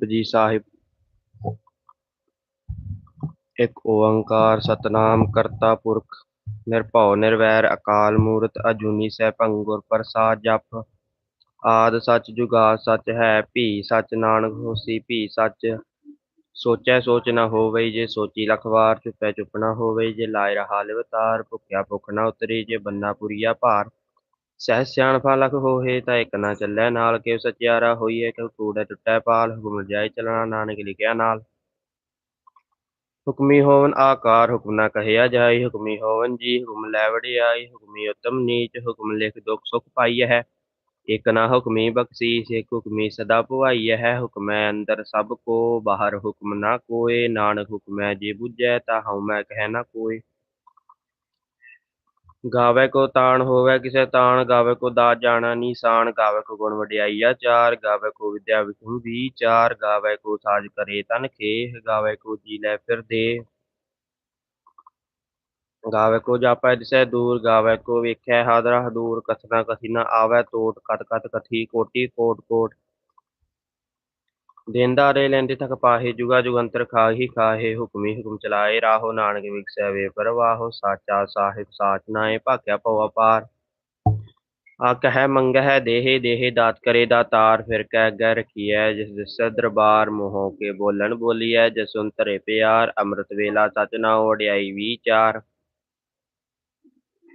ਜਪਜੀ ਸਾਹਿਬ। ਇੱਕ ਓੰਕਾਰ ਸਤਨਾਮ ਕਰਤਾ ਪੁਰਖ, ਨਿਰਭਉ ਨਿਰਵੈਰ ਅਕਾਲ ਮੂਰਤ ਅਜੂਨੀ ਸੈਭੰ ਗੁਰ ਪ੍ਰਸਾਦ ਜਪ। ਆਦ ਸੱਚ ਜੁਗਾ ਸੱਚ ਹੈ, ਭੀ ਸੱਚ ਨਾਨਕ ਹੋਸੀ, ਭੀ ਸੱਚ ਸੋਚੈ ਸੋਚ ਨਾ ਹੋਵੇ ਜੇ ਸੋਚੀ ਲਖ ਚੁੱਪੈ ਚੁੱਪ ਨਾ ਹੋਵੇ ਜੇ ਲਾਇ ਰਹਾ ਲਿਵਤਾਰ, ਭੁਖਿਆ ਭੁਖ ਨ ਉਤਰੀ ਜੇ ਬੰਨਾ ਪੁਰੀਆ ਭਾਰ। ਸਹਿ ਸਿਆਣਪਾ ਲਖ ਹੋਏ ਤਾਂ ਇੱਕ ਨਾ ਚੱਲੈ ਨਾਲ ਕਿਵ ਸਚਿਆਰਾ ਹੋਈਏ ਕਿਵ ਕੂੜੈ ਟੁੱਟੈ ਪਾਲ ਹੁਕਮ ਜਾਇ ਚਲਣਾ ਨਾਨਕ ਲਿਖਿਆ ਨਾਲ। ਹੁਕਮੀ ਹੋਵਨ ਆਕਾਰ, ਹੁਕਮ ਨਾ ਕਹਿਆ ਜਾਈ ਹੁਕਮੀ ਹੋਵਨ ਜੀ, ਹੁਕਮ ਲੈ ਵਡਿਆਈ, ਹੁਕਮੀ ਉਤਮ ਨੀਚ, ਹੁਕਮ ਲਿਖ ਦੁਖ ਸੁਖ ਪਾਈ ਹੈ ਇਕ ਨਾ ਹੁਕਮੀ ਬਖਸ਼ੀਸ, ਇਕ ਹੁਕਮੀ ਸਦਾ ਭੁਆਈਐ ਹੈ ਹੁਕਮੈ ਅੰਦਰ ਸਭ ਕੋ, ਬਾਹਰ ਹੁਕਮ ਨਾ ਕੋਏ, ਨਾਨਕ ਹੁਕਮੈ ਜੇ ਬੁਝੈ, ਤਾ ਹਉ ਮੈਂ ਕਹਿ ਨਾ ਕੋਏ। ਗਾਵੇ ਕੋ ਤਾਣ ਹੋਵੇ, ਕਿਸੇ ਤਾਣ ਗਾਵੇ ਕੋ ਦਾਤ ਜਾਣਾ ਨੀਸਾਨ ਗਾਵੇ ਕੋ ਗੁਣ ਵਡਿਆਈਆ, ਚਾਰ ਗਾਵੇ ਕੋ ਵਿਦਿਆ ਵਿਖੂ ਵੀ, ਚਾਰ ਗਾਵੇ ਕੋ ਸਾਜ ਕਰੇ ਤਨ ਖੇਹ, ਗਾਵੇ ਕੋ ਜੀ ਲੈ ਫਿਰ ਦੇ। ਗਾਵੇ ਕੋ ਜਾਪੈ ਦਿਸੈ ਦੂਰ, ਗਾਵੇ ਕੋ ਵੇਖੈ ਹਾਦਰਾ ਹਦੂਰ, ਕਥਨਾ ਕਥੀ ਨ ਆਵੈ ਤੋਟ ਕਤ ਕਤ ਕਥੀ, ਕੋਟੀ, ਕੋਟ ਕੋਟ। ਦੇਂਦਾਰੇ ਲੈਂਦੇ ਥਕ ਪਾਹੇ, ਜੁਗਾ ਜੁਗੰਤਰ ਖਾਹੀ ਖਾਹੇ, ਹੁਕਮੀ ਹੁਕਮ ਚਲਾਏ, ਰਾਹੋ ਨਾਨਕ ਵਿਖਸੈ ਵੇ ਪਰਵਾਹੋ ਸਾਚਾ ਸਾਹਿਬ, ਸਾਚ ਨਾਏ ਭਾਗਿਆ ਭਉ ਅਪਾਰ ਆਖਹਿ ਮੰਗਹਿ, ਦੇਹੇ ਦੇਹੇ ਦਾਤ ਕਰੇ ਦਾਤਾਰ ਫਿਰ ਕਹਿ ਅੱਗੇ ਰਖੀਐ, ਜਿਸ ਦਿਸੈ ਦਰਬਾਰ ਮੋਹ ਕੇ ਬੋਲਣ ਬੋਲੀਐ, ਜਸੁਨ ਧਰੇ ਪਿਆਰ, ਅੰਮ੍ਰਿਤ ਵੇਲਾ ਸਚ ਨਾ ਓੜਿਆਈ ਵਿਚਾਰ।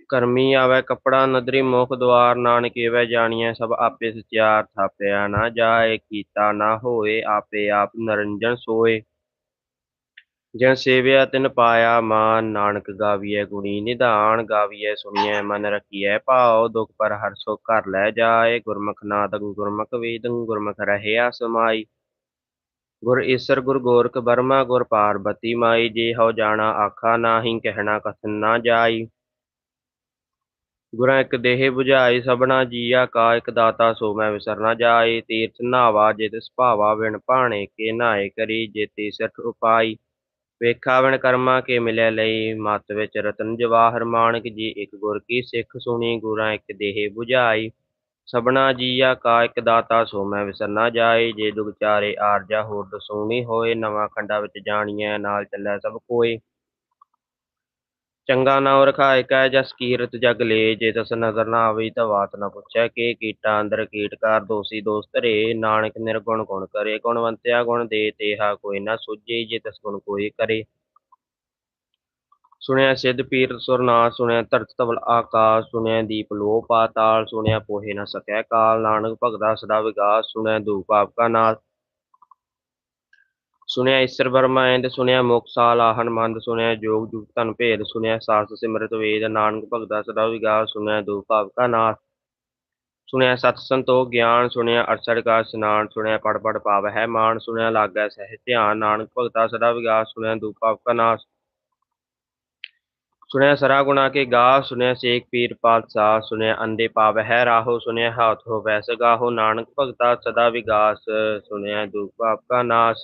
ਕਰਮੀ ਆਵੈ ਕਪੜਾ ਨਦਰੀ ਮੁਖ ਦੁਆਰ, ਨਾਨਕ ਏਵੈ ਜਾਣੀਐ ਸਭ ਆਪੇ ਸਚਿਆਰ ਥਾਪਿਆ ਨਾ ਜਾਏ, ਕੀਤਾ ਨਾ ਹੋਏ ਆਪੇ ਆਪ ਨਰੰਜਨ ਸੋਏ। ਜਿਨ ਸੇਵਿਆ ਤਿਨ ਪਾਇਆ ਮਾਨ, ਨਾਨਕ ਗਾਵੀਐ ਗੁਣੀ ਨਿਧਾਨ, ਗਾਵੀਐ ਸੁਣੀਐ ਮਨ ਰਖੀਐ ਭਾਉ, ਦੁਖ ਪਰ ਹਰ ਹਰਸੋ ਘਰ ਲੈ ਜਾਏ, ਗੁਰਮੁਖ ਨਾਦੰ ਗੁਰਮੁਖ ਵੇਦੰ, ਗੁਰਮੁਖ ਰਹਿਆ ਸਮਾਈ। ਗੁਰ ਈਸਰ, ਗੁਰ ਗੋਰਖ ਬਰਮਾ, ਗੁਰ ਪਾਰਬਤੀ ਮਾਈ, ਜੇ ਹਉ ਜਾਣਾ ਆਖਾ ਨਾਹੀ, ਕਹਿਣਾ ਕਥਨ ਨਾ ਜਾਈ। ਗੁਰਾਂ ਇੱਕ ਦੇਹ 부ਝਾਈ ਸਭਨਾ ਜੀਆ ਕਾ ਇੱਕ ਦਾਤਾ ਸੋ ਮੈਂ ਵਿਸਰ ਜਾਏ। ਤੀਰਥ ਨਾਵਾ ਜਿਤ ਸੁਭਾਵਾ ਵਿਣ ਭਾਣੇ ਕੇ ਨਾਏ ਕਰੀ ਜੇਤੀ ਸਿਰਠ ਉਪਾਈ। ਵੇਖਾ ਵਿਣ ਕਰਮਾ ਕੇ ਮਿਲਿਆ ਲਈ, ਮਤ ਵਿੱਚ ਰਤਨ ਜਵਾਹਰ ਮਾਨਕ ਜੀ, ਇੱਕ ਗੁਰ ਕੀ ਸਿੱਖ ਸੁਣੀ, ਗੁਰਾਂ ਇੱਕ ਦੇਹ 부ਝਾਈ ਸਭਨਾ ਜੀਆ ਕਾ ਇੱਕ ਦਾਤਾ ਸੋ ਮੈਂ ਵਿਸਰ ਜਾਏ, ਜੇ ਦੁਖ ਚਾਰੇ ਆਰਜਾ ਹੋਰ ਦਸੂਣੀ ਹੋਏ, ਨਵਾਂ ਖੰਡਾ ਵਿੱਚ ਜਾਣੀਐ, ਨਾਲ ਚੱਲੈ ਸਭ ਕੋਏ। ਚੰਗਾ ਨਾਉ ਰਖਾਇ ਕੈ ਜਸ ਕੀਰਤ ਜਗ ਲੇ, ਜੇ ਤਸ ਨਜ਼ਰ ਨਾ ਆਵਈ ਤਾਂ ਬਾਤ ਨਾ ਪੁੱਛੈ, ਕੇ ਕੀਟਾ ਅੰਦਰ ਕੀਟਕਾਰ ਦੋਸੀ ਦੋਸ ਧਰੇ ਨਾਨਕ ਨਿਰਗੁਣ ਗੁਣ ਕਰੇ ਗੁਣਵੰਤਿਆ ਗੁਣ ਦੇ ਤੇਹਾ ਕੋਈ ਨਾ ਸੁਝੇ, ਜੇ ਤਸ ਗੁਣ ਕੋਈ ਕਰੇ। ਸੁਣਿਆ ਸਿੱਧ ਪੀਰ ਸੁਰਨਾ ਸੁਣਿਆ ਧਰਤ ਤਵਲ ਆਕਾਸ਼, ਸੁਣਿਆ ਦੀਪ ਲੋ ਪਾਤਾਲ, ਸੁਣਿਆ ਪੋਹੇ ਨਾ ਸਕੈ ਕਾਲ, ਨਾਨਕ ਭਗਦਾ ਸਦਾ ਵਿਗਾਸ, ਸੁਣਿਆ ਦੂਪ ਆਪ ਕਾ ਨਾਥ ਸੁਣਿਆ ਈਸਰ ਬਰਮਾਇੰਦ ਸੁਣਿਆ ਮੁਖ ਆਹਨ ਮੰਦ, ਸੁਣਿਆ ਜੋਗ ਜੁਗ ਧਨ ਭੇਦ, ਸੁਣਿਆ ਸਾਸ ਸਿਮਰਤ ਵੇਦ, ਨਾਨਕ ਭਗਤਾ ਸਦਾ ਵਿਗਾਸ ਸੁਣਿਆ ਦੂਪ ਆਪ ਕਾ ਨਾਥ ਸੁਣਿਆ ਸਤ ਸੰਤੋਖ ਗਿਆਨ, ਸੁਣਿਆ ਅਰਸੜ ਕਾ ਇਸ਼ਨਾਨ, ਸੁਣਿਆ ਪੜ ਪੜ ਪਾਵ ਹੈ ਮਾਨ ਸੁਣਿਆ ਲਾਗੈ ਸਹਿ ਧਿਆਨ, ਨਾਨਕ ਭਗਤਾ ਸਦਾ ਵਿਗਾਸ ਸੁਣਿਆ ਦੂਪ ਆਪ ਕਾ ਨਾਥ ਸੁਣਿਆ ਸਰਾ ਗੁਣਾ ਕੇ ਗਾ, ਸੁਣਿਆ ਸੇਖ ਪੀਰ ਪਾਤਸ਼ਾਹ, ਸੁਣਿਆ ਅੰਦੇ ਪਾਵ ਹੈ ਰਾਹੋ, ਸੁਣਿਆ ਹਾਥ ਹੋ ਵੈਸ ਗਾਹੋ, ਨਾਨਕ ਭਗਤਾ ਸਦਾ ਵਿਗਾਸ, ਸੁਣਿਆ ਦੂਪ ਆਪ ਕਾ ਨਾਸ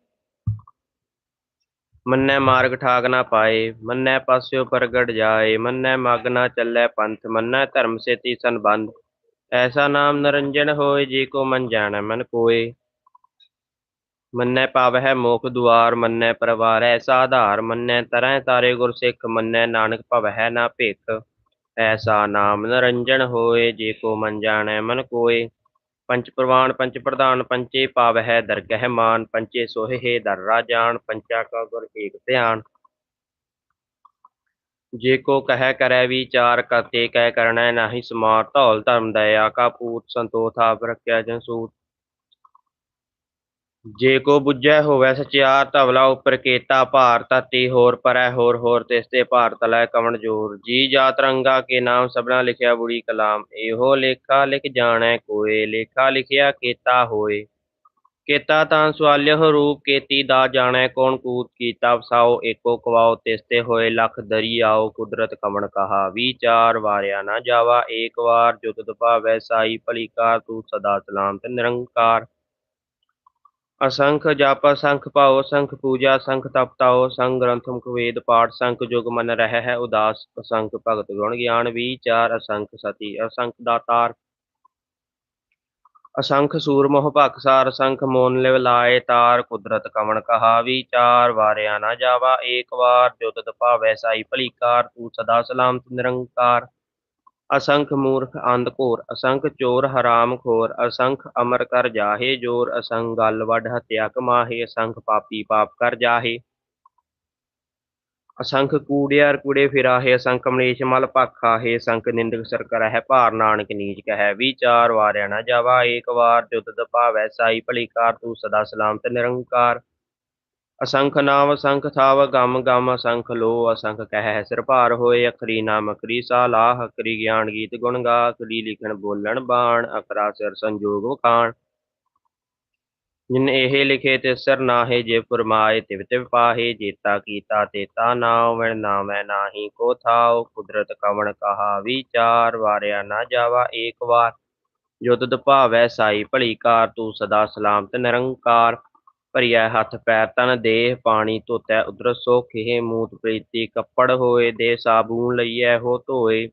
ਮੰਨੈ ਮਾਰਗ ਠਾਕ ਨਾ ਪਾਏ, ਮੰਨੈ ਪਾਸਿਓ ਪ੍ਰਗਟ ਜਾਏ, ਮੰਨੈ ਮਗ ਨਾ ਚੱਲੈ ਪੰਥ, ਮੰਨੈ ਧਰਮ ਸੇਤੀ ਸੰਬੰਧ। ਐਸਾ ਨਾਮ ਨਰੰਜਨ ਹੋਏ, ਜੇ ਕੋ ਮਨ ਜਾਣੈ ਮਨ ਕੋਏ ਮੰਨੈ ਪਾਵਹਿ ਮੋਖ ਦੁਆਰ, ਮੰਨੈ ਪਰਵਾਰ ਐਸਾ ਆਧਾਰ ਮੰਨੈ ਤਰੈ ਤਾਰੇ ਗੁਰ ਸਿੱਖ, ਮੰਨੈ ਨਾਨਕ ਭਵਹਿ ਨਾ ਭੇਖ। ਐਸਾ ਨਾਮ ਨਰੰਜਨ ਹੋਏ, ਜੇ ਕੋ ਮਨ ਜਾਣੈ ਮਨ ਕੋਏ ਪੰਚ ਪ੍ਰਵਾਨ ਪੰਚ ਪ੍ਰਧਾਨ ਪੰਚੇ ਪਾਵਹਿ ਦਰਗਹਿ ਮਾਨ ਪੰਚੇ ਸੋਹਿ ਦਰ ਰਾਜਾਨ ਪੰਚਾ ਕਾ ਗੁਰ ਏਕ ਧਿਆਨ। ਜੇ ਕੋ ਕਹਿ ਕਰੈ ਵਿਚਾਰ ਕਰਤੇ ਕਹਿ ਕਰਣੈ ਨਾਹੀ ਸਮਾਰ, ਧੌਲ ਧਰਮ, ਦਇਆ ਕਾ ਪੂਤ ਸੰਤੋਖ ਆਪ ਰੱਖਿਆ ਜਨ ਸੂਤ। ਜੇ ਕੋ ਬੁੱਝੈ ਹੋਵੈ ਸਚਿਆਰ ਧਵਲਾ ਉਪਰ ਕੇਤਾ ਭਾਰ, ਧਰਤੀ ਹੋਰ ਪਰੈ ਹੋਰ ਹੋਰ ਤਿਸ ਤੇ ਭਾਰ ਤਲੈ ਕਵਣ ਜੋਰ। ਜੀ ਜਾਤ ਰੰਗਾ ਕੇ ਨਾਮ ਸਭਨਾ ਲਿਖਿਆ ਬੁੜੀ ਕਲਾਮ। ਇਹੋ ਲੇਖਾ ਲਿਖ ਜਾਣੈ ਕੋਏ, ਲੇਖਾ ਲਿਖਿਆ ਕੀਤਾ ਹੋਏ। ਕੇਤਾ ਤਾਂ ਸਵਾਲਿਹੁ ਰੂਪ, ਕੇਤੀ ਦਾ ਜਾਣੈ ਕੌਣ ਕੂਤ ਕੀਤਾ। ਵਸਾਓ ਏਕੋ ਕਵਾਓ ਤਿਸਤੇ ਹੋਏ ਲਖ ਦਰੀਆਓ ਕੁਦਰਤ ਕਵਣ ਕਹਾ। ਵਿਚਾਰ ਵਾਰਿਆ ਨਾ ਜਾਵਾ, ਏਕ ਵਾਰ ਜੋ ਤੁਧ ਭਾਵੈ ਸਾਈ ਭਲੀ ਕਾਰ ਤੂੰ ਸਦਾ ਸਲਾਮਤ ਨਿਰੰਕਾਰ। ਅਸੰਖ ਜਪ ਅਸੰਖ ਭਾਉ ਅਸੰਖ ਪੂਜਾ ਅਸੰਖ ਤਪ ਤਾਉ ਸੰਗ ਗ੍ਰੰਥ ਮੁਖ ਵੇਦ ਪਾਠ ਸੰਖ ਜੁਗ ਮਨ ਰਹਿ ਹੈ ਉਦਾਸ ਅਸੰਖ ਭਗਤ ਗੁਣ ਗਿਆਨ ਵਿਚਾਰ ਅਸੰਖ ਸਤੀ ਅਸੰਖ ਦਾਤਾਰ ਅਸੰਖ ਸੂਰ ਮੋਹ ਭਖਸਾਰ ਅਸੰਖ ਮੋਨ ਲਿਵ ਲਾਏ ਤਾਰ ਕੁਦਰਤ ਕਵਣ ਕਹਾ ਵਿਚਾਰ ਵਾਰਿਆ ਨਾ ਜਾਵਾ ਏਕ ਵਾਰ ਜੋ ਤਤ ਭਾਵੈ ਸਾਈ ਭਲੀ ਕਾਰ ਤੂੰ ਸਦਾ ਸਲਾਮਤ ਨਿਰੰਕਾਰ ਅਸੰਖ ਮੂਰਖ ਅੰਧ ਘੋਰ, ਅਸੰਖ ਚੋਰ ਹਰਾਮ ਖੋਰ, ਅਸੰਖ ਅਮਰ ਕਰ ਜਾਹੇ ਜੋਰ, ਅਸੰਖ ਗਲ ਵੱਡ ਹਤਿਆ ਕਮਾਹੇ, ਅਸੰਖ ਪਾਪੀ ਪਾਪ ਕਰ ਜਾਹੇ। ਅਸੰਖ ਕੂੜਿਆਰ ਕੂੜੇ ਫਿਰਾਹੇ, ਅਸੰਖ ਮਲੇਸ਼ ਮਲ ਪਾਖਾਹੇ ਅਸੰਖ ਨਿੰਦਕ ਸਰ ਕਰਹਿ, ਭਾਰ ਨਾਨਕ ਨੀਚ ਕਹੈ, ਵਿਚਾਰ ਵਾਰਿਆ ਨਾ ਜਾਵਾ, ਏਕ ਵਾਰ ਜੋ ਤਦ ਭਾਵੈ ਸਾਈ ਭਲੀ ਕਾਰ ਤੂੰ ਸਦਾ ਸਲਾਮਤ ਨਿਰੰਕਾਰ। ਅਸੰਖ ਨਾਮ ਅਸੰਖ ਥਾਵ, ਗਮ ਗਮ ਅਸੰਖ ਲੋ ਅਸੰਖ ਕਹਿ ਸਿਰ ਭਾਰ ਹੋਏ, ਅਖਰੀ ਨਾਮ ਅਖਰੀ ਸਾਲਾਹ, ਅਖਰੀ ਗਿਆਨ ਗੀਤ ਗੁਣ ਗਾ ਅਖਰੀ ਲਿਖਣ ਬੋਲਣ ਬਾਣ, ਅਖਰਾ ਸਿਰ ਸੰਜੋਗ ਵਖਾਣ। ਜਿਨ ਇਹ ਲਿਖੇ ਤੇ ਸਿਰ ਨਾਹੇ, ਜੇ ਫਰਮਾਏ ਤਿਵ ਤਿਵ ਪਾਹੇ, ਜੇਤਾ ਕੀਤਾ ਤੇਤਾ ਨਾਉ ਵਣ ਨਾਮੈ ਨਾਹੀ ਕੋ ਥਾਉ, ਕੁਦਰਤ ਕਵਣ ਕਹਾ ਵਿਚਾਰ, ਵਾਰਿਆ ਨਾ ਜਾਵਾ ਏਕ ਵਾਰ। ਜੋ ਤਦ ਭਾਵੈ ਸਾਈ ਭਲੀ ਕਾਰ, ਤੂੰ ਸਦਾ ਸਲਾਮਤ ਨਿਰੰਕਾਰ। ਭਰੀਐ ਹੱਥ ਪੈਰ, ਤਨ ਦੇਹ ਪਾਣੀ ਧੋਤੈ ਉਦਰ ਸੋਖੇ ਮੂਤ ਪ੍ਰੀਤੀ, ਕੱਪੜ ਹੋਏ ਦੇ ਸਾਬੂਨ ਲਈਐ ਹੋ ਧੋਏ।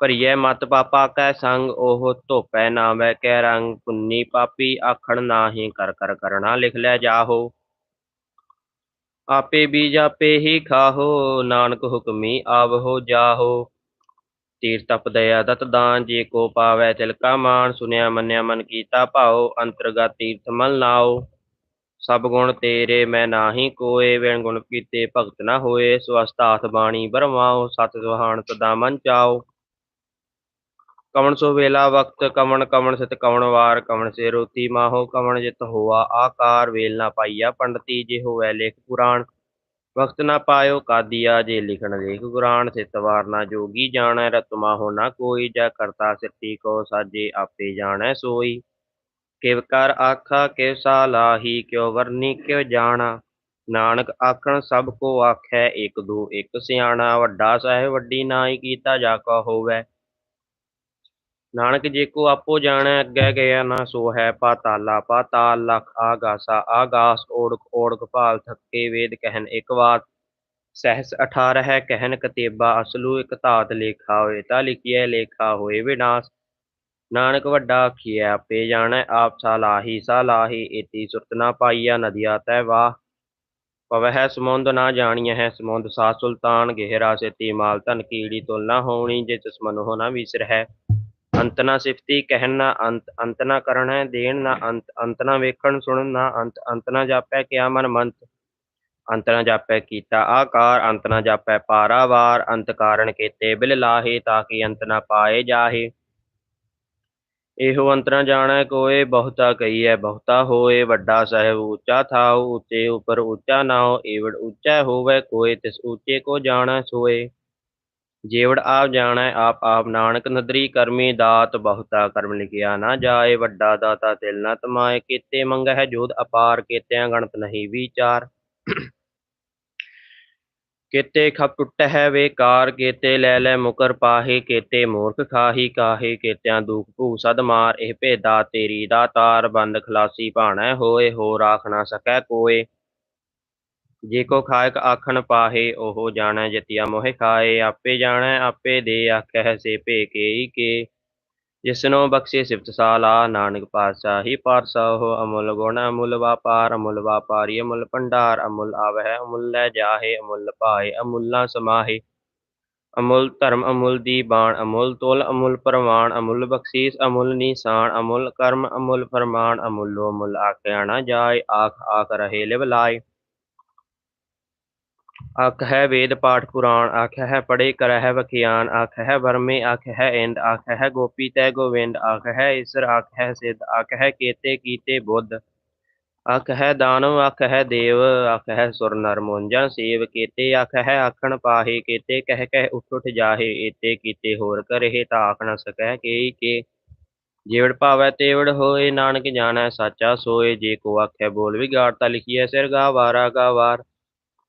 ਭਰੀਐ ਮਤ ਪਾਪਾ ਕੈ ਸੰਗ, ਉਹ ਧੋਪੈ ਨਾਮੈ ਕੈ ਰੰਗ, ਪੁੰਨੀ ਪਾਪੀ ਆਖਣ ਨਾਹੀ ਕਰ ਕਰ ਕਰਣਾ ਲਿਖ ਲੈ ਜਾਹੋ। ਆਪੇ ਬੀਜ ਆਪੇ ਹੀ ਖਾਹੋ, ਨਾਨਕ ਹੁਕਮੀ ਆਵਹੋ ਜਾਹੋ। ਤੀਰ ਤਪ ਦਇਆ ਦਤ ਦਾਨ, ਜੇ ਕੋ ਪਾਵੈ ਤਿਲ ਮਾਨ ਸੁਨਿਆ ਮੰਨਿਆ ਮਨ ਕੀਤਾ ਭਾਉ, ਅੰਤਰਗਤ ਤੀਰਥ ਮਲ ਨਾਉ। ਸਭ ਗੁਣ ਤੇਰੇ, ਮੈਂ ਨਾਹੀ ਕੋਏ ਵਿਣ ਗੁਣ ਕੀਤੇ ਭਗਤ ਨਾ ਹੋਏ। ਸਵਸਤਾਥ ਬਾਣੀ ਬਰਮਾਓ ਸਤ ਸੁਹਾਣ ਸਦਾ ਮਨ ਚਾਓ ਕਵਣ ਸੋ ਵੇਲਾ ਵਕਤ ਕਵਣ ਕਵਣ ਸਿਤ ਕਵਣ ਵਾਰ ਕਵਣ ਸੇ ਰੋਤੀ ਮਾਹੋ ਕਵਣ ਜਿਤ ਹੋਆ ਆਕਾਰ। ਵੇਲ ਨਾ ਪਾਈਆ ਪੰਡਤੀ, ਜੇ ਹੋਵੇ ਲੇਖ ਪੁਰਾਣ। ਵਕਤ ਨਾ ਪਾਇਓ ਕਾਦੀਆ, ਜੇ ਲਿਖਣ ਲੇਖ ਗੁਰਾਨ। ਸਿਤ ਵਾਰ ਨਾ ਜੋਗੀ ਜਾਣੈ ਰਤਮਾ ਹੋ ਨਾ ਕੋਈ। ਜਾ ਕਰਤਾ ਸਿਰਤੀ ਕੋ ਸਾਜੇ ਆਪੇ ਜਾਣੈ ਸੋਈ। ਕਿਵ ਕਰ ਆਖਾ, ਕਿਵ ਸਾਲਾਹੀ ਕਿਉ ਵਰਨੀ, ਕਿਉ ਜਾਣਾ। ਨਾਨਕ ਆਖਣ, ਸਭ ਕੋ ਆਖੈ, ਇਕ ਦੋ, ਇਕ ਸਿਆਣਾ। ਵੱਡਾ ਸਾਹਿਬ, ਵੱਡੀ ਨਾਈ ਕੀਤਾ ਜਾ ਕਾ ਹੋਵੈ। ਨਾਨਕ ਜੇ ਕੋ ਆਪੋ ਜਾਣੈ, ਅੱਗੇ ਗਿਆ ਨਾ ਸੋ ਹੈ ਪਾਤਾਲਾ, ਪਾਤਾਲ ਲਖ, ਆਗਾਸਾ, ਆਗਾਸ ਓੜਕ ਓੜਕ ਭਾਲ, ਥੱਕੇ, ਵੇਦ ਕਹਿਨ ਇਕ ਵਾਤ। ਸਹਿਸ 18 ਕਹਿਨ ਕਤੇਬਾ, ਅਸਲੂ ਇਕ ਧਾਤ ਲੇਖਾ ਹੋਏ। ਤਾਂ ਲਿਖੀਐ, ਲੇਖਾ ਹੋਏ ਵਿਨਾਸ਼। ਨਾਨਕ ਵੱਡਾ ਆਖੀਐ, ਆਪੇ ਜਾਣੈ ਆਪ ਸਾਲਾਹੀ ਸਾਲਾਹੀ ਏਤੀ ਸੁਰਤ ਨਾ ਪਾਈਆ ਨਦੀਆ ਤੈ ਵਾਹ। ਪਵਹਿ ਸਮੁੰਦ ਨਾ ਜਾਣੀਐ ਸਮੁੰਦ ਸਾ ਸੁਲਤਾਨ ਗਹਿਰਾ ਸੇਤੀ ਮਾਲ, ਧਨ ਕੀੜੀ ਤੁਲ ਨਾ ਹੋਣੀ, ਜੇ ਤਿਸ ਮਨ ਹੋ ਨਾ ਵਿਸਰਹਿ। ਅੰਤ ਨਾ ਸਿਫਤੀ ਕਹਿਣ ਨਾ ਅੰਤ ਅੰਤ ਨਾ ਹੈ ਦੇਣ ਨਾ ਅੰਤ ਅੰਤ ਨਾ ਵੇਖਣ ਸੁਣਨ ਨਾ ਅੰਤ ਅੰਤ ਨਾ ਜਾਪੈ ਕਿਆ ਮਨ ਮੰਤ। ਅੰਤ ਨਾ ਜਾਪੈ ਕੀਤਾ ਆਕਾਰ, ਅੰਤ ਨਾ ਜਾਪੈ ਪਾਰਾਵਾਰ, ਅੰਤ ਕਾਰਨ ਕੀਤੇ ਬਿਲ ਲਾਹੇ, ਤਾਂ ਕਿ ਅੰਤ ਨਾ ਪਾਏ ਜਾਹੇ। ਇਹੋ ਅੰਤਰਾ ਜਾਣੈ ਕੋਏ, ਬਹੁਤਾ ਕਹੀਐ, ਬਹੁਤਾ ਹੋਏ, ਵੱਡਾ ਸਾਹਿਬ ਉੱਚਾ ਥਾਉ, ਉੱਚੇ ਉਪਰ ਉੱਚਾ ਨਾਉ, ਏਵੜ ਉੱਚਾ ਹੋਵੇ ਕੋਏ, ਤਿਸ ਉੱਚੇ ਕੋ ਜਾਣੈ ਸੋਏ। ਜੇਵੜ ਆਪ ਜਾਣੈ, ਆਪ ਆਪ ਨਾਨਕ ਨਦਰੀ ਕਰਮੀ, ਦਾਤ ਬਹੁਤਾ ਕਰਮ ਲਿਖਿਆ ਨਾ ਜਾਏ, ਵੱਡਾ ਦਾਤਾ ਤਿਲ ਨਾ ਤਮਾਏ, ਕੀਤੇ ਮੰਗਹਿ ਜੋਧ ਅਪਾਰ, ਕੀਤਿਆਂ ਗਣਤ ਨਹੀਂ ਵਿਚਾਰ। ਕੇਤੇ ਖਪ ਟੁੱਟਹਿ ਵੇਕਾਰ, ਕੇਤੇ ਲੈ ਲੈ ਮੁਕਰ ਪਾਹੇ, ਕੇਤੇ ਮੂਰਖ ਖਾਹੀ ਕਾਹੇ, ਕੇਤਿਆਂ ਦੁਖ ਭੂ ਸਦ ਮਾਰ, ਇਹ ਭੇਦਾ ਤੇਰੀ ਦਾ ਤਾਰ, ਬੰਦ ਖਲਾਸੀ ਭਾਣਾ ਹੋਏ ਹੋ ਰਾਖ ਨਾ ਸਕੈ ਕੋਏ। ਜੇ ਕੋ ਖਾਇਕ ਆਖਣ ਪਾਹੇ, ਉਹ ਜਾਣੈ ਜਤਿਆ ਮੋਹਿ ਖਾਏ, ਆਪੇ ਜਾਣੈ, ਆਪੇ ਦੇ ਆਖੈ ਸੇ ਭੇ ਕੇਈ ਕੇ। ਜਿਸਨੋ ਬਖਸ਼ੇ ਸਿਫਤ ਸਾਲਾ ਨਾਨਕ ਪਾਤਸ਼ਾਹੀ ਪਾਤਸ਼ਾਹ ਅਮੁੱਲ ਗੁਣ, ਅਮੁੱਲ ਵਾਪਾਰ, ਅਮੁੱਲ ਵਾਪਾਰੀ, ਅਮੁੱਲ ਭੰਡਾਰ, ਅਮੁੱਲ ਆਵਹਿ, ਅਮੁੱਲ ਲੈ ਜਾਹੇ, ਅਮੁੱਲ ਪਾਏ ਅਮੁੱਲਾ ਸਮਾਹੇ। ਅਮੁੱਲ ਧਰਮ, ਅਮੁੱਲ ਦੀ ਬਾਣ, ਅਮੁੱਲ ਤੋਲ, ਅਮੁੱਲ ਪ੍ਰਮਾਣ ਅਮੁੱਲ ਬਖਸ਼ੀਸ, ਅਮੁੱਲ ਨਿਸ਼ਾਨ, ਅਮੁੱਲ ਕਰਮ, ਅਮੁੱਲ ਫਰਮਾਨ, ਅਮੁੱਲੋ ਅਮੁੱਲ ਆਖਿਆਣਾ ਜਾਏ, ਆਖ ਆਖ ਰਹੇ, ਲਿਵ ਲਾਏ। ਆਖ ਹੈ ਵੇਦ ਪਾਠ ਪੁਰਾਣ ਆਖ ਹੈ ਪੜੇ ਕਰਹਿ ਵਖਿਆਨ ਆਖ ਹੈ ਵਰਮੇ ਆਖ ਹੈ ਇੰਦ ਆਖ ਹੈ ਗੋਪੀ ਤੈ ਗੋਵਿੰਦ ਆਖ ਹੈ ਈਸਰ ਆਖ ਹੈ ਸਿੱਧ ਆਖ ਹੈ ਕੇਤੇ ਕੀਤੇ ਬੁੱਧ ਆਖ ਹੈ ਦਾਨਵ ਆਖ ਹੈ ਦੇਵ ਆਖ ਹੈ ਸੁਰ ਨਰ ਮੁੰਜਨ ਸੇਵ ਕੇਤੇ ਆਖ ਹੈ ਆਖਣ ਪਾਹੇ ਕੇਤੇ ਕਹਿ ਕਹਿ ਉਠ ਉੱਠ ਜਾਹੇ ਏਤੇ ਕੀਤੇ ਹੋਰ ਕਰਹਿ ਤਾ ਆਖ ਨ ਸਕੈ ਕੇਈ ਕੇ ਜੇਵੜ ਭਾਵੈ ਤੇਵੜ ਹੋਏ ਨਾਨਕ ਜਾਣੈ ਸਾਚਾ ਸੋਏ ਜੇ ਕੋ ਆਖੈ ਬੋਲ ਵਿਗਾੜਤਾ ਲਿਖੀਐ ਸਿਰ ਗਾ ਵਾਰਾ ਗਾ ਵਾਰ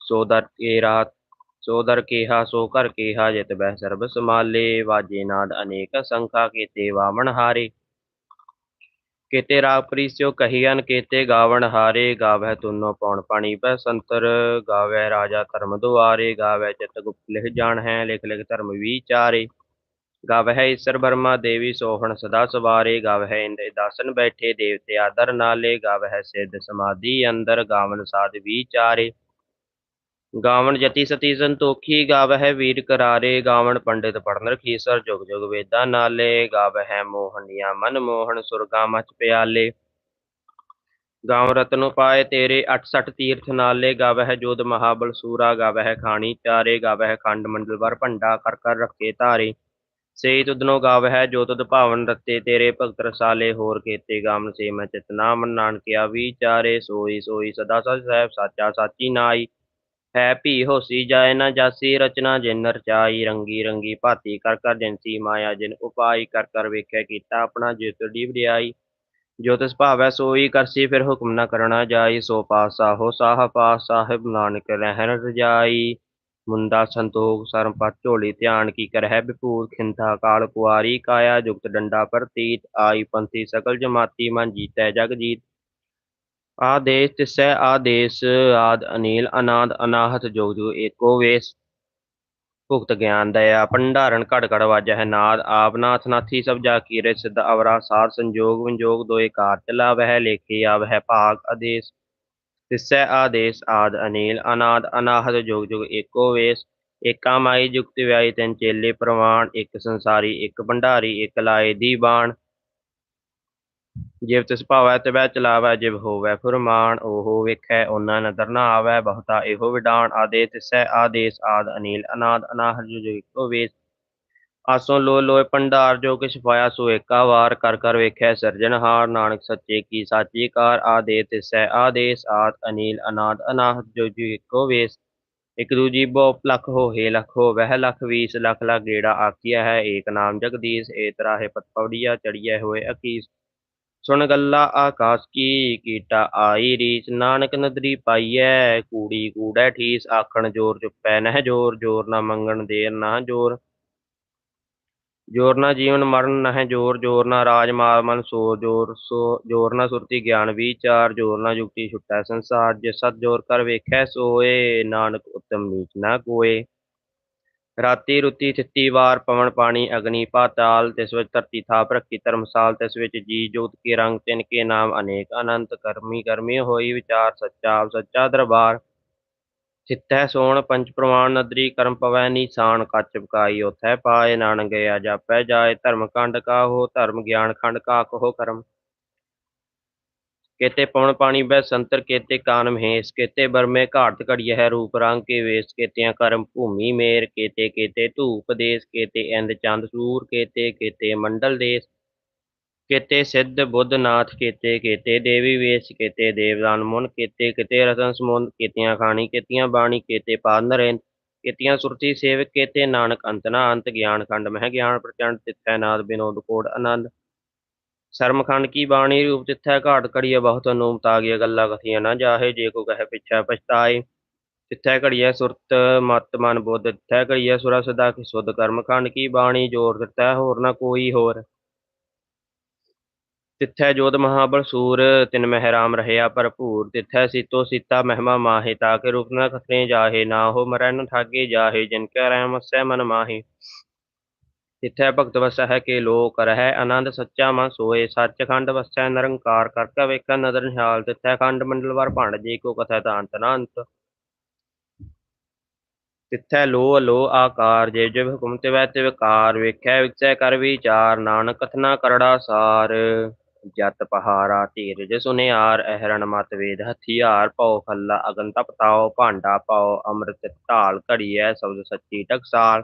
ਸੋ ਦਰ ਕੇ ਰਾਤ, ਸੋ ਦਰ ਕੇਹਾ, ਸੋ ਕਰ ਕੇਹਾ, ਜਿਤ ਬਹਿ ਸਰਬ ਸਮਾਲੇ ਵਾਜੇ ਨਾਦ ਅਨੇਕ ਸੰਖਾ ਕੀਤੇ ਵਾਮਨ ਹਾਰੇ। ਕੀਤੇ ਰਾਗ ਪ੍ਰੀਸਿਓ ਕਹੀਅਨ ਕੀਤੇ ਗਾਵਣ ਹਾਰੇ, ਗਾਵਹਿ ਤੁਨੋ ਪੌਣ ਪਾਣੀ ਪੈ ਸੰਤਰ ਗਾਵੈ ਰਾਜਾ ਧਰਮ ਦੁਆਰੇ ਗਾਵੈ ਚਿਤ ਗੁਪਤ ਲਿਖ ਜਾਣ ਹੈ ਲਿਖ ਲਿਖ ਧਰਮ ਵਿਚਾਰੇ। ਗਾਵਹਿ ਈਸਰ ਬਰਮਾ ਦੇਵੀ ਸੋਹਣ ਸਦਾ ਸਵਾਰੇ, ਗਾਵਹਿ ਇੰਦੇ ਦਾਸਨ ਬੈਠੇ, ਦੇਵਤੇ ਆਦਰ ਨਾਲੇ, ਗਾਵਹਿ ਸਿੱਧ ਸਮਾਧੀ ਅੰਦਰ, ਗਾਵਨ ਸਾਧ ਵਿਚਾਰੇ। ਗਾਵਣ ਜਤੀ ਸਤੀ ਸੰਤੋਖੀ ਗਾਵਹਿ ਵੀਰ ਕਰਾਰੇ, ਗਾਵਣ ਪੰਡਿਤ ਪੜਨ ਰਖੀਸਰ ਜੁਗ ਜੁਗ ਵੇਦਾ ਨਾਲੇ, ਗਾਵਹਿ ਮੋਹਣੀਆ ਮਨ ਮੋਹਨ ਸੁਰਗਾ ਮਚ ਪਿਆਲੇ। ਗਾਵ ਰਤਨੁ ਪਾਏ ਤੇਰੇ 68 ਤੀਰਥ ਨਾਲੇ, ਗਾਵਹਿ ਜੋਧ ਮਹਾਬਲ ਸੂਰਾ, ਗਾਵਹਿ ਖਾਣੀ ਚਾਰੇ, ਗਾਵਹਿ ਖੰਡ ਮੰਡਲ ਵਰ ਭੰਡਾ ਕਰ ਕਰ ਰੱਖੇ ਧਾਰੇ। ਸੇ ਤੁਧਨੋ ਗਾਵਹਿ ਜੋ ਤੁਧ ਭਾਵਨ ਰਤੇ, ਤੇਰੇ ਭਗਤ ਰਸਾਲੇ ਹੋਰ ਕੀਤੇ ਗਾਮਨ ਸੇ ਮੈਂ ਚਿਤ ਨਾਮ ਨਾਨਕਿਆ ਵਿਚਾਰੇ ਸੋਈ ਸੋਈ ਸਦਾ ਸਚ ਸਾਹਿਬ ਸਾਚਾ ਸਾਚੀ ਨਾਈ। ਹੈ ਭੀ ਹੋਸੀ ਜਾਏ ਨਾ ਜਾਸੀ, ਰਚਨਾ ਜਿਨ ਰਚਾਈ ਰੰਗੀ ਰੰਗੀ ਭਾਤੀ ਕਰ ਕਰ ਜੈਂਸੀ ਮਾਇਆ, ਜਿਨ ਉਪਾਈ ਕਰ ਕਰ ਵੇਖਿਆ ਕੀਤਾ ਆਪਣਾ ਜਿਤ ਦੀ ਵਡਿਆਈ। ਜੋ ਤਿਸ ਭਾਵੈ ਸੋਈ ਕਰਸੀ, ਫਿਰ ਹੁਕਮ ਨ ਕਰਣਾ ਜਾਈ। ਸੋ ਪਾਸ ਸਾਹੋ ਸਾਹ ਪਾਸ ਸਾਹਿਬ ਨਾਨਕ ਰਹਿਣ ਰਜਾਈ। ਮੁੰਦਾ ਸੰਤੋਖ, ਸਰਮ ਪਤ ਝੋਲੀ, ਧਿਆਨ ਕੀ ਕਰਹਿ ਵਿਪੂਰ ਖਿੰਥਾ ਕਾਲ ਕੁਆਰੀ, ਕਾਇਆ ਜੁਗਤ ਡੰਡਾ ਪ੍ਰਤੀਤ। ਆਈ ਪੰਥੀ ਸਕਲ ਜਮਾਤੀ, ਮਨ ਜੀਤੈ ਜਗ ਜੀਤ। ਆਦੇਸ ਤਿਸੈ ਆਦੇਸ, ਆਦ ਅਨੀਲ, ਅਨਾਦ ਅਨਾਹਤ, ਜੋਗ ਜੁਗ ਏਕੋ ਵੇਸ। ਭੁਗਤ ਗਿਆਨ, ਦਇਆ, ਭੰਡਾਰਨ, ਘੜ ਘੜ ਵਾਜੈ ਨਾਦ, ਆਪ, ਨਾਥ, ਨਾਥੀ, ਸਭ ਜਾ ਕੀਰੇ, ਸਿਧ, ਅਵਰਾ, ਸਾਰ, ਸੰਜੋਗ, ਵਿੰਜੋਗ, ਦੋਏ ਕਾਰ ਚਲਾਵਹਿ, ਲੇਖੇ ਆਵਹਿ, ਭਾਗ, ਆਦੇਸ। ਤਿਸੈ ਆਦੇਸ, ਆਦ ਅਨੀਲ, ਅਨਾਦ ਅਨਾਹਤ, ਜੋਗ ਜੁਗ ਏਕੋ ਵੇਸ। ਏਕਾ ਮਾਈ, ਜੁਗਤ ਵਿਆਈ ਤਿੰਨ ਚੇਲੇ, ਪ੍ਰਵਾਨ, ਇੱਕ ਸੰਸਾਰੀ, ਇੱਕ ਭੰਡਾਰੀ, ਇੱਕ ਲਾਏ ਦੀ ਬਾਣ। ਜਿਵ ਤਿਸ ਭਾਵੈ ਤਿਵੈ ਚਲਾਵੈ ਜਿਵ ਹੋਵੈ ਫੁਰਮਾਨ ਓਹੋ ਵੇਖੈ, ਓਨਾ ਨਦਰ ਨਾ ਆਵੈ, ਬਹੁਤਾ ਇਹੋ ਵਿਡਾਣ ਆਦੇ ਤਿਸੈ, ਆਦੇਸ, ਆਦ ਅਨੀਲ, ਅਨਾਦ ਅਨਾਹਰ ਜੋ ਇੱਕੋ ਵੇਸ। ਆਸੋਂ ਲੋ ਲੋਏ ਭੰਡਾਰ, ਜੋ ਕਿਛ ਪਾਇਆ ਸੋ ਏਕਾ ਵਾਰ, ਕਰ ਕਰ ਵੇਖੈ ਸਿਰਜਣਹਾਰ ਨਾਨਕ ਸੱਚੇ ਕੀ ਸਾਚੀ ਕਾਰ ਆਦੇ ਤਿਸੈ, ਆਦੇਸ, ਆਦ ਅਨੀਲ, ਅਨਾਦ, ਅਨਾਹਤ, ਜੋ ਜੋ ਇੱਕੋ ਵੇਸ। ਇਕ ਦੂਜੀ ਬੋ ਲਖ ਹੋਏ ਲਖ ਹੋ ਵਹਿ ਲਖ ਵੀਸ, ਲਖ ਲਖ ਗੇੜਾ ਆਖਿਆ ਹੈ, ਏਕ ਨਾਮ ਜਗਦੀਸ਼, ਏ ਤਰਾਹੇ ਪਤ ਪਵੜੀਆ ਚੜੀਐ ਹੋਏ ਅਕੀਸ। ਸੁਣ ਗੱਲਾ ਆਕਾਸ਼ ਕੀ, ਕੀਟਾ ਆਈ ਰੀਚ ਨਾਨਕ ਨਦਰੀ ਪਾਈਐ, ਕੂੜੀ ਕੂੜੈ ਠੀਸ, ਆਖਣ ਜੋਰ ਚੁੱਪੈ, ਨਹਿ ਜੋਰ ਜੋਰ ਨਾ ਮੰਗਣ ਦੇਰ, ਨਾ ਜੋਰ ਜੋਰ ਨਾ ਜੀਵਨ ਮਰਨ, ਨਹਿ ਜੋਰ ਜੋਰ ਨਾ ਰਾਜ ਮਾਲ ਮਨ ਸੋ, ਜੋਰ ਸੋ, ਜੋਰ ਨਾ ਸੁਰਤੀ ਗਿਆਨ ਵਿਚਾਰ, ਜੋਰ ਨਾ ਯੁਕਤੀ ਛੁਟੈ ਸੰਸਾਰ, ਜੇ ਸਤ ਜੋਰ ਕਰ ਵੇਖੈ ਸੋਏ, ਨਾਨਕ ਉਤਮ ਨੀਚ ਨਾ ਕੋਏ। ਰਾਤੀ ਰੁਤੀ ਥਿੱਤੀ ਵਾਰ ਪਵਨ ਪਾਣੀ, ਅਗਨੀ ਪਾਤਾਲ, ਤਿਸ ਵਿੱਚ ਧਰਤੀ ਥਾਪ ਰੱਖੀ, ਧਰਮਸਾਲ, ਤਿਸ ਵਿੱਚ ਜੀ, ਜੋਤ ਕੇ ਰੰਗ, ਤਿਨ ਕੇ ਨਾਮ ਅਨੇਕ ਅਨੰਤ, ਕਰਮੀ ਕਰਮੀ ਹੋਈ ਵਿਚਾਰ, ਸੱਚਾ ਸੱਚਾ ਦਰਬਾਰ। ਚਿੱਤੈ ਸੋਣ ਪੰਚ ਪ੍ਰਮਾਣ ਨਦਰੀ, ਕਰਮ ਪਵੈ ਨੀਸਾਨ, ਕੱਚ ਪਕਾਈ ਉਥੈ ਪਾਏ ਨਾਨਕ ਗਿਆ ਜਾਪੈ ਜਾਏ, ਧਰਮ ਕੰਡ ਕਾਹੋ, ਧਰਮ ਗਿਆਨ ਖੰਡ ਕਾ ਕਹੋ ਕਰਮ। ਕੇਤੇ ਪਵਨ ਪਾਣੀ ਬੈ ਸੰਤਰ, ਕੇਤੇ ਕਾਨ ਮਹੇਸ਼, ਕੇਤੇ ਬਰਮੇ ਘਾਟ ਘੜੀਐ ਹੈ ਰੂਪ ਰੰਗ ਕੇ ਵੇਸ, ਕੇਤਿਆਂ ਕਰਮ ਭੂਮੀ ਮੇਰ, ਕੇਤੇ ਕੇਤੇ ਧੂਪ ਦੇਸ, ਕੇਤੇ ਇੰਦ ਚੰਦ ਸੂਰ, ਕੇਤੇ ਕੇਤੇ ਮੰਡਲ ਦੇਸ, ਕੇਤੇ ਸਿੱਧ ਬੁੱਧ ਨਾਥ, ਕੇਤੇ ਕੇਤੇ ਦੇਵੀ ਵੇਸ, ਕੇਤੇ ਦੇਵਦਾਨ ਮੁਨ, ਕੇਤੇ ਕੇਤੇ ਰਤਨ ਸਮੁੰਦ, ਕੇਤੀਆਂ ਖਾਣੀ, ਕੇਤੀਆਂ ਬਾਣੀ, ਕੇਤੇ ਪਾਦ ਨਰੇਂਦ ਕੇਤੀਆਂ ਸੁਰਤੀ ਸੇਵਕ, ਕੇਤੇ ਨਾਨਕ ਅੰਤ ਨਾ ਅੰਤ ਗਿਆਨ ਖੰਡ ਮਹਿ ਗਿਆਨ ਪ੍ਰਚੰਡ, ਤਿੱਥੈ ਨਾਦ ਬਿਨੋਦ ਕੋੜ ਆਨੰਦ। ਸਰਮਖੰਡ ਕੀ ਬਾਣੀ ਰੂਪ ਤਿੱਥੈ ਘਾਟ ਘੜੀਐ ਬਹੁਤ ਨੂਮ ਤਾਗੀਆ ਗੱਲਾਂ ਕਥੀਆਂ ਨਾ ਜਾਹੇ, ਜੇ ਕੋ ਕਹੈ ਪਿਛੈ ਪਛਤਾਏ। ਤਿੱਥੈ ਘੜੀਐ ਸੁਰਤ, ਮਤ, ਮਨ, ਬੁੱਧ ਤਿੱਥੈ ਘੜੀਐ ਸੁਰਾ ਸਦਾ ਕੀ ਸੁਧ। ਕਰਮਖੰਡ ਕੀ ਬਾਣੀ ਜੋਰ ਦਿੱਤਾ ਹੋਰ ਨਾ ਕੋਈ ਹੋਰ। ਤਿੱਥੈ ਜੋਤ ਮਹਾਬਲ ਸੂਰ, ਤਿਨ ਮਹਿਰਾਮ ਰਹਿਆ ਭਰਪੂਰ। ਤਿੱਥੈ ਸੀਤੋ ਸੀਤਾ ਮਹਿਮਾ ਮਾਹੇ, ਤਾ ਕੇ ਰੂਪ ਨਾ ਖਤਰੇ ਜਾਹੇ। ਨਾ ਹੋ ਮਰਨ ਠਾਗੇ ਜਾਹੇ, ਜਿਨ ਕੈ ਰਹਿ ਮਸੈ ਮਨ ਮਾਹੇ। ਤਿੱਥੈ ਭਗਤ ਵਸੈ ਕੇ ਲੋਕ ਰਹਿ, ਆਨੰਦ ਸੱਚਾ ਮਨ ਸੋਏ, ਸੱਚਖੰਡ ਵਸੈ ਨਿਰੰਕਾਰ ਕਰ ਕੈ ਵੇਖੈ, ਨਦਰ ਨਿਹਾਲ ਤਿੱਥੈ ਖੰਡ ਮੰਡਲ ਵਰ ਭੰਡ ਜੀ ਕੋ ਕਥੈ ਤਾਂ ਅੰਤ ਨਾ ਅੰਤ ਲੋ ਲੋ ਆਕਾਰ, ਜੇ ਜਿਵ ਹੁਕਮ ਤਿਵੈ ਤਿਵਕਾਰ ਵੇਖੈ ਵਿਚੈ ਕਰ ਵਿਚਾਰ, ਨਾਨਕ ਕਥਨਾ ਕਰੜਾ ਸਾਰ। ਜਤ ਪਹਾਰਾ ਧੀਰਜ ਸੁਨਿਆਰ, ਅਹਰਣ ਮਤ ਵੇਦ ਹਥਿਆਰ ਪਉ ਫੱਲਾ ਅਗਨ ਤਪਤਾਓ ਭਾਂਡਾ ਪਾਓ ਅੰਮ੍ਰਿਤ ਢਾਲ ਘੜੀਐ, ਸਬਦ ਸੱਚੀ ਟਕਸਾਲ।